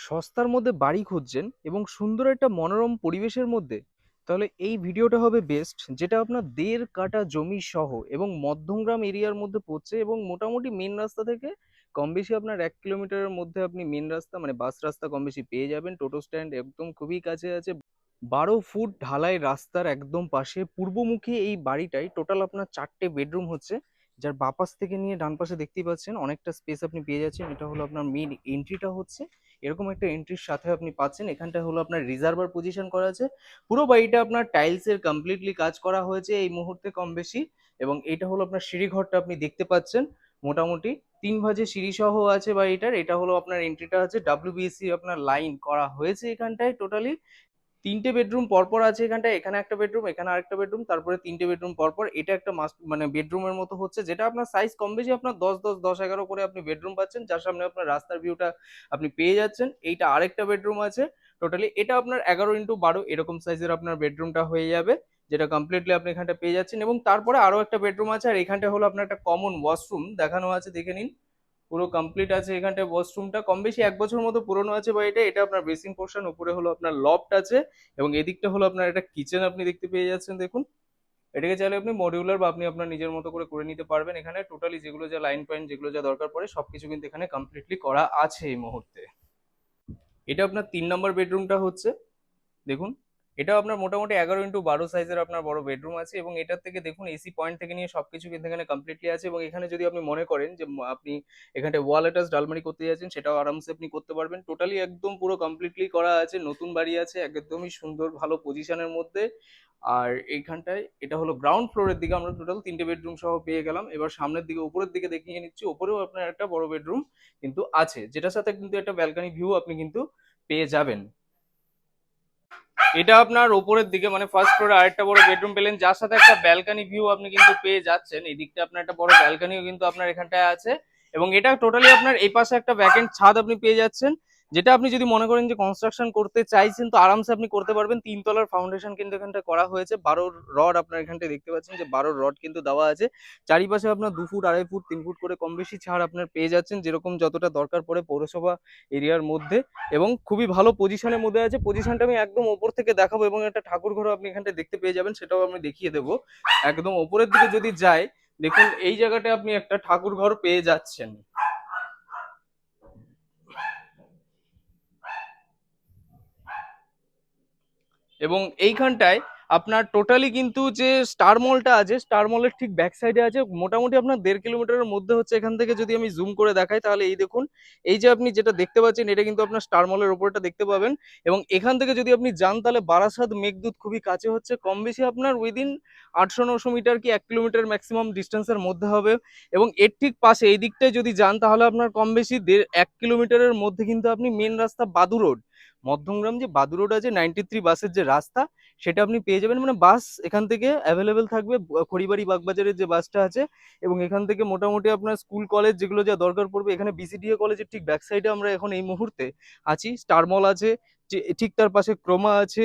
সস্তার মধ্যে বাড়ি খুঁজছেন এবং সুন্দর একটা মনোরম পরিবেশের মধ্যে, তাহলে এই ভিডিওটা হবে বেস্ট যেটা আপনার দেড় কাটা জমি সহ এবং মধ্যমগ্রাম এরিয়ার মধ্যে পড়ছে এবং মোটামুটি মেন রাস্তা থেকে কম বেশি আপনার এক কিলোমিটারের মধ্যে আপনি মেন রাস্তা মানে বাস রাস্তা কম বেশি পেয়ে যাবেন। টোটো স্ট্যান্ড একদম খুবই কাছে আছে। বারো ফুট ঢালাই রাস্তার একদম পাশে, পূর্বমুখী এই বাড়িটাই টোটাল আপনার চারটে বেডরুম হচ্ছে। যার বাপাস থেকে নিয়ে ডান পাশে দেখতেই পাচ্ছেন অনেকটা স্পেস আপনি পেয়ে যাচ্ছেন। এটা হলো আপনার মেন এন্ট্রিটা হচ্ছে। এরকম একটা এন্ট্রির সাথে আপনি পাচ্ছেন। এখানটা হলো আপনার রিজার্ভার পজিশন করা আছে। পুরো বাড়িটা আপনার টাইলসের কমপ্লিটলি কাজ করা হয়েছে এই মুহূর্তে কম বেশি। এবং এটা হলো আপনার সিঁড়িঘরটা আপনি দেখতে পাচ্ছেন মোটামুটি। তিন ভাজে সিঁড়ি সহ আছে বাড়িটার। এটা হলো আপনার এন্ট্রিটা আছে। ডাব্লিউবিএসসি আপনার লাইন করা হয়েছে এখানটায় টোটালি তিনটে বেডরুম পরপর আছে এখানটা এখানে একটা বেডরুম এখানে আরেকটা বেডরুম তারপরে তিনটে বেডরুম পরপর। এটা একটা মাস্ট মানে বেডরুমের মতো হচ্ছে, যেটা আপনার সাইজ কম বেশি আপনার দশ দশ দশ, এগারো করে আপনি বেডরুম পাচ্ছেন, যার সামনে আপনার রাস্তার ভিউটা আপনি পেয়ে যাচ্ছেন। এইটা আরেকটা বেডরুম আছে টোটালি এটা আপনার এগারো ইন্টু বারো, এরকম সাইজের আপনার বেডরুমটা হয়ে যাবে, যেটা কমপ্লিটলি আপনি এখানটা পেয়ে যাচ্ছেন। এবং তারপরে আরও একটা বেডরুম আছে, আর এখানটা হলো আপনার একটা কমন ওয়াশরুম দেখানো আছে, দেখে নিন। পুরো কমপ্লিট আছে এখানটায় ওয়াশরুমটা কম বেশি এক বছর মতো পুরনো আছে বা এটা এটা আপনার বেসিং পোর্শন উপরে হলো আপনার লফট আছে এবং এদিকটা হলো আপনার একটা কিচেন আপনি দেখতে পেয়ে যাচ্ছেন, দেখুন। এটাকে চাইলে আপনি মডিউলার বা আপনি আপনার নিজের মতো করে করে নিতে পারবেন এখানে। টোটালি যেগুলো যা লাইন পয়েন্ট যেগুলো যা দরকার পড়ে, সবকিছু কিন্তু এখানে কমপ্লিটলি করা আছে এই মুহূর্তে। এটা আপনার তিন নম্বর বেডরুমটা হচ্ছে। দেখুন এটাও আপনার মোটামুটি এগারো ইন্টু বারো সাইজের আপনার বড় বেডরুম আছে এবং এটার থেকে দেখুন এসি পয়েন্ট থেকে নিয়ে সবকিছু কিন্তু এখানে কমপ্লিটলি আছে এবং এখানে যদি আপনি মনে করেন যে আপনি এখানে ওয়াল অ্যাটাচ ডালমারি করতে যাচ্ছেন, সেটাও আরামসে আপনি করতে পারবেন। টোটালি একদম পুরো কমপ্লিটলি করা আছে, নতুন বাড়ি আছে, একদমই সুন্দর, ভালো পজিশনের মধ্যে। আর এইখানটায় এটা হলো গ্রাউন্ড ফ্লোরের দিকে আমরা টোটাল তিনটে বেডরুম সহ পেয়ে গেলাম। এবার সামনের দিকে, উপরের দিকে দেখিয়ে নিচ্ছি উপরেও আপনার একটা বড় বেডরুম কিন্তু আছে, যেটার সাথে কিন্তু একটা ব্যালকনি ভিউ আপনি কিন্তু পেয়ে যাবেন। এটা আপনার ওপরের দিকে মানে ফার্স্ট ফ্লোরে আরেকটা বড় বেডরুম পেলেন, যার সাথে একটা ব্যালকানি ভিউ আপনি কিন্তু পেয়ে যাচ্ছেন। এই দিকটা আপনার একটা বড় ব্যালকানিও কিন্তু আপনার এখানটায় আছে। এবং এটা টোটালি আপনার এই পাশে একটা ভ্যাকেন্ট ছাদ আপনি পেয়ে যাচ্ছেন। যেটা আপনি যদি মনে করেন যে কনস্ট্রাকশন করতে চাইছেন, তো আরামসে আপনি করতে পারবেন। তিনতলার ফাউন্ডেশন কিন্তু এখানটা করা হয়েছে। বারোর রড আপনার এখানটায় দেখতে পাচ্ছেন যে বারোর রড কিন্তু দেওয়া আছে। চারিপাশে আপনার দু ফুট, আড়াই ফুট, তিন ফুট করে কম বেশি ছাড় আপনার পেয়ে যাচ্ছেন, যেরকম যতটা দরকার পড়ে পৌরসভা এরিয়ার মধ্যে। এবং খুবই ভালো পজিশনের মধ্যে আছে। পজিশনটা আমি একদম ওপর থেকে দেখাবো এবং একটা ঠাকুর ঘরও আপনি এখানটা দেখতে পেয়ে যাবেন, সেটাও আমি দেখিয়ে দেবো। একদম ওপরের দিকে যদি যায় দেখুন এই জায়গাটায় আপনি একটা ঠাকুর ঘর পেয়ে যাচ্ছেন। এবং এইখানটায় আপনার টোটালি কিন্তু যে স্টার মলটা আছে স্টার মলের ঠিক ব্যাক সাইডে আছে, মোটামুটি আপনার দেড় কিলোমিটারের মধ্যে হচ্ছে এখান থেকে যদি আমি জুম করে দেখাই, তাহলে এই দেখুন, এই যে আপনি যেটা দেখতে পাচ্ছেন, এটা কিন্তু আপনার স্টার মলের ওপরটা দেখতে পাবেন এবং এখান থেকে যদি আপনি যান, তাহলে বারাসাত মেঘদূত খুবই কাছে হচ্ছে, কম বেশি আপনার উইদিন আটশো নশো মিটার কি এক কিলোমিটার ম্যাক্সিমাম ডিস্টেন্সের মধ্যে হবে এবং এর ঠিক পাশে, এই দিকটায় যদি যান, তাহলে আপনার কম বেশি দেড়, এক কিলোমিটারের মধ্যে কিন্তু আপনি মেন রাস্তা বাদু রোড মধ্যমগ্রাম যে বাদুরোডা যে নাইনটি থ্রি বাসের যে রাস্তা, সেটা আপনি পেয়ে যাবেন। মানে বাস এখান থেকে অ্যাভেলেবেল থাকবে খড়িবাড়ি, বাগবাজারের যে বাসটা আছে এবং এখান থেকে মোটামুটি আপনার স্কুল কলেজ যেগুলো যা দরকার পড়বে, এখানে বিসিডিএ কলেজের ঠিক ব্যাক সাইডে আমরা এখন এই মুহূর্তে আছি। স্টার মল আছে ঠিক তার পাশে ক্রোমা আছে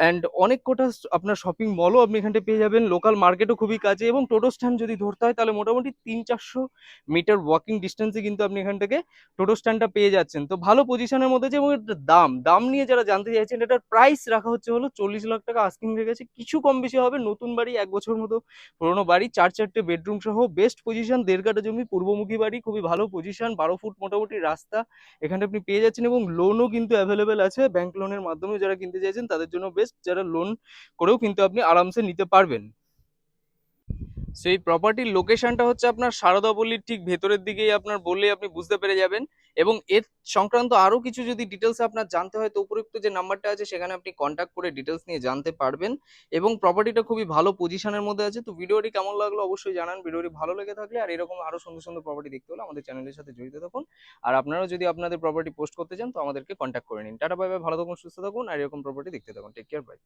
অ্যান্ড অনেক কটা আপনার শপিং মলও আপনি এখানটা পেয়ে যাবেন। লোকাল মার্কেটও খুবই কাছে এবং টোটো স্ট্যান্ড যদি ধরতে হয়, তাহলে মোটামুটি তিন চারশো মিটার ওয়াকিং ডিস্টেন্সে কিন্তু আপনি এখান থেকে টোটো স্ট্যান্ডটা পেয়ে যাচ্ছেন। তো ভালো পজিশনের মধ্যে যে এবং এটার দাম দাম নিয়ে যারা জানতে চাইছেন, এটার প্রাইস রাখা হচ্ছে হলো চল্লিশ লাখ টাকা আস্কিং রেখেছে কিছু কম বেশি হবে, নতুন বাড়ি, এক বছর মতো পুরোনো বাড়ি, চার চারটে বেডরুম সহ বেস্ট পজিশন দেড় কাটা জমি, পূর্বমুখী বাড়ি, খুবই ভালো পজিশন বারো ফুট মোটামুটি রাস্তা এখানে আপনি পেয়ে যাচ্ছেন এবং লোনও কিন্তু অ্যাভেলেবেল আছে। ব্যাংক লোনের মাধ্যমে যারা কিনতে চাইছেন, তাদের জন্য বেস্ট যারা লোন করেও কিন্তু আপনি আরামসে নিতে পারবেন। সেই প্রপার্টির লোকেশনটা হচ্ছে আপনার সারদাপল্লির ঠিক ভেতরের দিকেই আপনার বললেই আপনি বুঝতে পেরে যাবেন। এবং এর সংক্রান্ত আরও কিছু যদি ডিটেলস আপনার জানতে হয়, তো উপযুক্ত যে নাম্বারটা আছে, সেখানে আপনি কন্ট্যাক্ট করে ডিটেলস নিয়ে জানতে পারবেন। এবং প্রপার্টিটা খুবই ভালো পজিশনের মধ্যে আছে। তো ভিডিওটি কেমন লাগল অবশ্যই জানান। ভিডিওটি ভালো লেগে থাকলে আর এরকম আরও সুন্দর সুন্দর প্রপার্টি দেখতে হলে আমাদের চ্যানেলের সাথে জড়িত থাকুন। আর আপনারাও যদি আপনাদের প্রপার্টি পোস্ট করতে চান, তো আমাদেরকে কন্ট্যাক্ট করে নিন। টাটা বাই ভালো থাকুন, সুস্থ থাকুন, আর এরকম প্রপার্টি দেখতে থাকুন। Take care bye